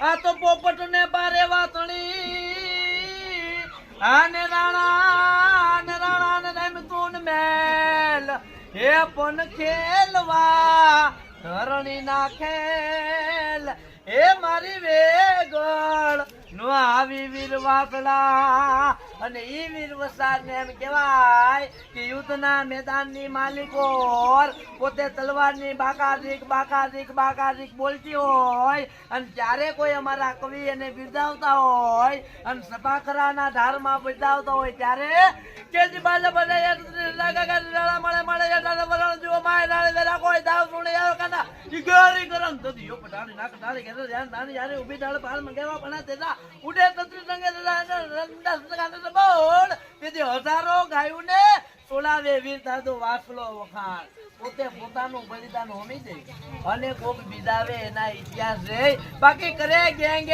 આ તો પોપટ ને બારે વાતણી આને રાણા ને રાણા ને રમતું મેલ. હે પણ ખેલવા, ધરણી ના ખેલ. હે મારી વેગળ, નો આવી વીર વાસડા અને ઈ વીર વસાર ને એમ કહેવાય કે યુદ્ધના મેદાનની માલિકો પોતે તલવારની બાકારીક બાકારીક બાકારીક બોલતી હોય, અને જ્યારે કોઈ અમારા કવિ એને બિરદાવતા હોય, અને સભાખરાના ધારમાં બિરદાવતા હોય, ત્યારે કે જી બાજા બધા કરમ તદી યો પટાણી નાક ડાળી ગાયુને સોલાવે વીર દાદો વાસલો વખાણ. પોતે પોતાનું બલિદાન હોમી દે. અને કોક બીજાવે એના ઇતિહાસ રે. બાકી કરે ગેંગે